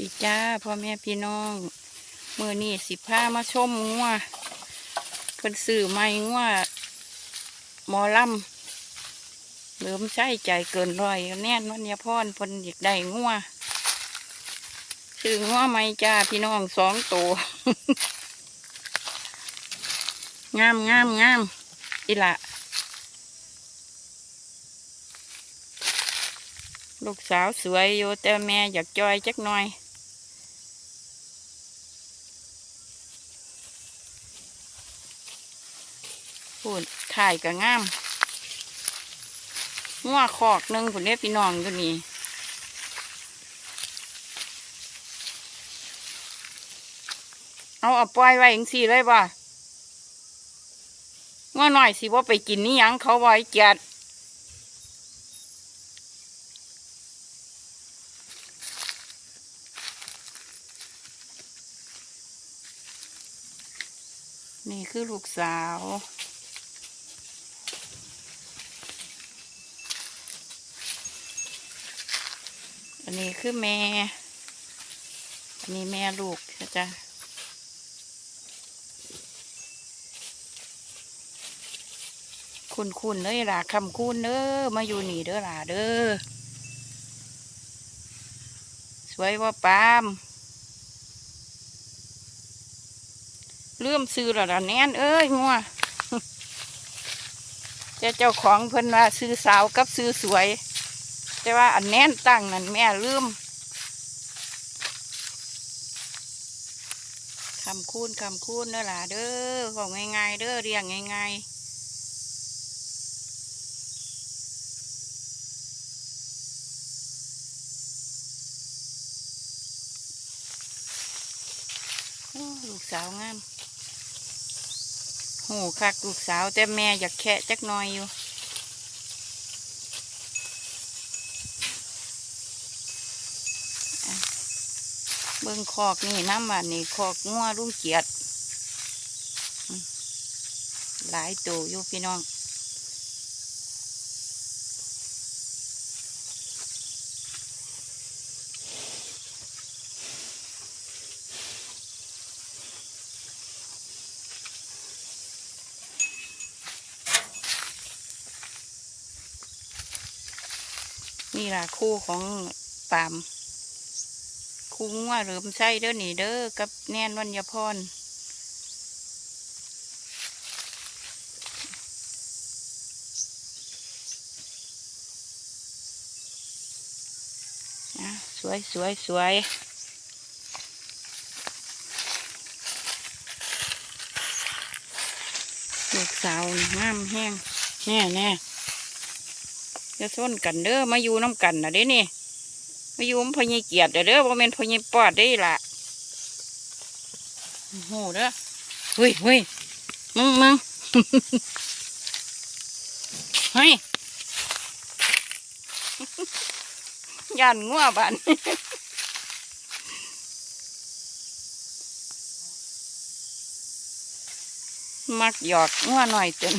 ดีจ้าพ่อแม่พี่น้องมือนี่สิพามาชมงัวเพิ่นสื่อไม่งัวหมอลำเหลิมใช้ใจเกินร้อยแน่นวันยพรเพิ่นอยากได้งัวสื่องัวไม่จ้าพี่น้องสองตัวงามงามงามอีละลูกสาวสวยอยู่แต่แม่อยากจอยจักหน่อย พูดถ่ายก็งามงัวคอกหนึ่งผุนเรียพี่น้องอยู่นี่เอาเอาปล่อยไว้ยังสี่เลยบ่งัวหน่อยสิว่าไปกินนี่ยังเขาไว้เจ็ดนี่คือลูกสาว อันนี้คือแม่ อันนี้แม่ลูกนะจ๊ะคุณคุณเลยล่ะคำคุณเด้อมาอยู่นี่เด้อล่ะเด้อสวยว่าปามเลื่อมซื้อและล่ะแน่นเอ้ยงัวแต่เจ้าของเพิ่นว่าซื้อสาวกับซื้อสวย แต่ว่าอันแน่นตั้งนั่นแม่ลืมคำคูณคำคูณเด้อล่ะเด้อของง่ายๆเด้อเรียงง่ายๆลูกสาวงามโหคักลูกสาวแต่แม่อยากแคะจักน่อยอยู่ เบิ่งคอกนี่น้ำบานนี่คอกงัวลุงเกียดหลายตัวอยู่พี่น้องนี่ล่ะคู่ของปาม คู่งัวหรือมไส้เด้อหนีเด้อกับแน่นวัญญพรนะสวยสวยสวยลูกสาวนี่งามแห้งแน่แน่จะส้นกันเด้อมาอยู่น้ำกันนะเด้นี่ มาอยู่มนพญเกียรติเด้อบ่แม่นพญปอดได้ล่ะโอ้โหเด้อเฮ้ยเฮ้ยมึงมึงเฮ้ยยันงัวบานมักหยอกงัวหน่อยจน